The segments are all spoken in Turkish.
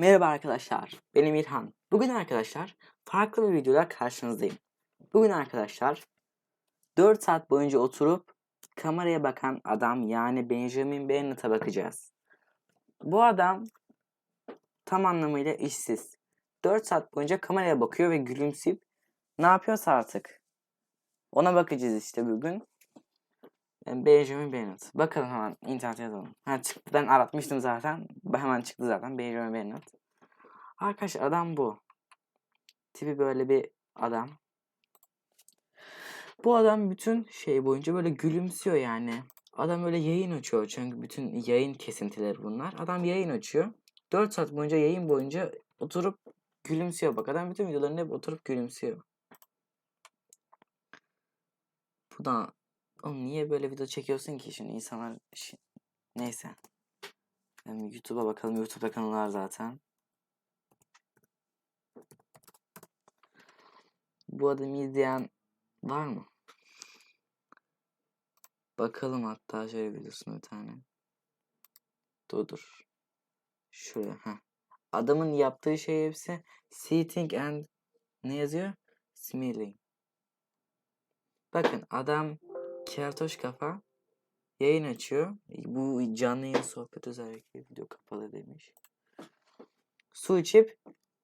Merhaba arkadaşlar, benim İlhan. Bugün arkadaşlar farklı bir videoda karşınızdayım. Bugün arkadaşlar 4 saat boyunca oturup kameraya bakan adam yani Benjamin Bennett'a bakacağız. Bu adam tam anlamıyla işsiz. 4 saat boyunca kameraya bakıyor ve gülümseyip ne yapıyorsa artık. Ona bakacağız işte bugün. Benjamin Bennett. Bakalım hemen internete yazalım. Ha çıktı. Ben aratmıştım zaten. Hemen çıktı zaten. Benjamin Bennett. Arkadaşlar adam bu. Tipi böyle bir adam. Bu adam bütün şey boyunca böyle gülümsüyor yani. Adam böyle yayın açıyor çünkü bütün yayın kesintileri bunlar. Adam yayın açıyor. 4 saat boyunca yayın boyunca oturup gülümsüyor. Bak adam bütün videolarında hep oturup gülümsüyor. Bu da Oğlum niye böyle video çekiyorsun ki şimdi insanlar neyse. Yani YouTube'a bakalım. YouTube'da kanalı var zaten. Bu adamı izleyen var mı? Bakalım hatta şöyle videosuna bir tane. Dur dur. Şuraya ha. Adamın yaptığı şey hepsi sitting and ne yazıyor? Smiling. Bakın adam Keltoş kafa yayın açıyor. Bu canlı yayın sohbet özellikle video kapalı demiş. Su içip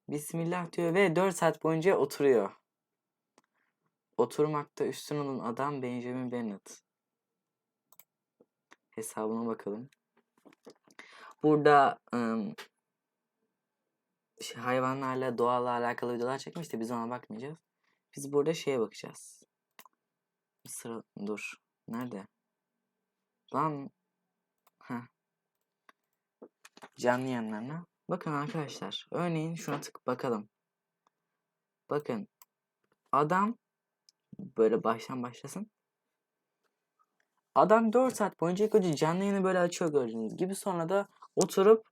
Bismillah diyor ve 4 saat boyunca oturuyor. Oturmakta üstün olan adam Benjamin Bennett. Hesabına bakalım. Burada ım, şey, hayvanlarla doğalla alakalı videolar çekmiş de biz ona bakmayacağız. Biz burada şeye bakacağız. Sıra dur. Nerede? Lan Heh. Canlı yanlarına. Bakın arkadaşlar. Örneğin şuna tık bakalım. Bakın. Adam böyle baştan başlasın. Adam 4 saat boyunca önce canlı yayını böyle açıyor gördüğünüz gibi. Sonra da oturup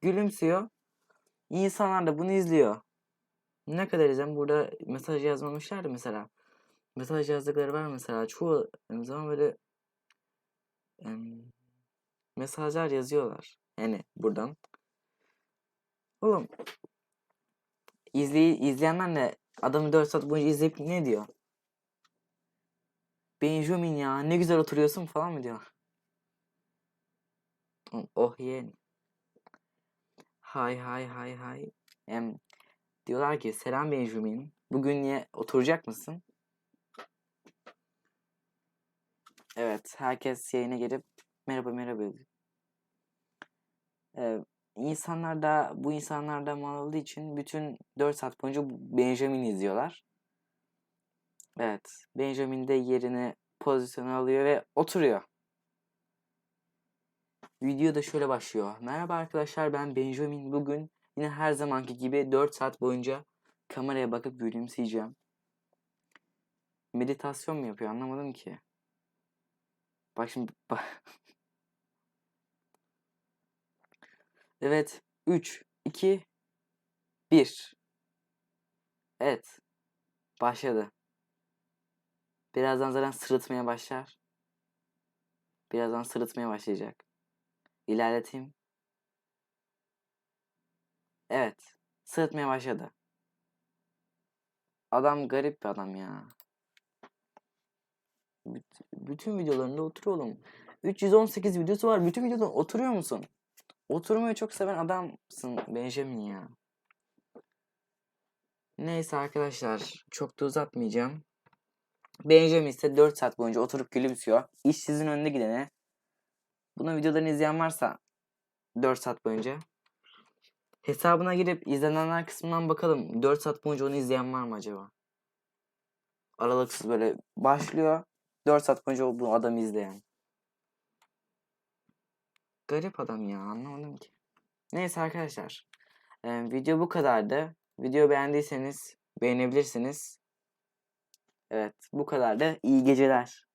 gülümsüyor. İnsanlar da bunu izliyor. Ne kadar izlen burada mesaj yazmamışlardı mesela mesaj yazdıkları var mesela çoğu zaman böyle mesajlar yazıyorlar. Yani buradan. Oğlum izley izleyenler ne? Adamı 4 saat boyunca izleyip ne diyor? Benjamin ya ne güzel oturuyorsun falan mı diyor? Oh yeğen. Hay hay hay hay. Em, diyorlar ki selam Benjamin. Bugün niye oturacak mısın? Evet, herkes yayına gelip merhaba merhaba yazıyor. Ee, insanlar da bu insanlar da mal olduğu için bütün 4 saat boyunca Benjamin izliyorlar. Evet, Benjamin de yerini pozisyonu alıyor ve oturuyor. Video da şöyle başlıyor. Merhaba arkadaşlar ben Benjamin. Bugün yine her zamanki gibi 4 saat boyunca kameraya bakıp gülümseyeceğim. Meditasyon mu yapıyor anlamadım ki. Bak şimdi bak. Evet. 3, 2, 1. Evet. Başladı. Birazdan zaten sırıtmaya başlar. Birazdan sırıtmaya başlayacak. İlerleteyim. Evet. Sırıtmaya başladı. Adam garip bir adam ya. Büt- bütün videolarında oturuyor oğlum. 318 videosu var. Bütün videoda oturuyor musun? Oturmayı çok seven adamsın Benjamin ya. Neyse arkadaşlar. Çok da uzatmayacağım. Benjamin ise 4 saat boyunca oturup gülümsüyor. İşsizin önünde gidene. Bunun videolarını izleyen varsa 4 saat boyunca. Hesabına girip izlenenler kısmından bakalım. 4 saat boyunca onu izleyen var mı acaba? Aralıksız böyle başlıyor. 4 saat boyunca bu adamı izleyen. Garip adam ya anlamadım ki. Neyse arkadaşlar. Ee, video bu kadardı. Video beğendiyseniz beğenebilirsiniz. Evet bu kadar da iyi geceler.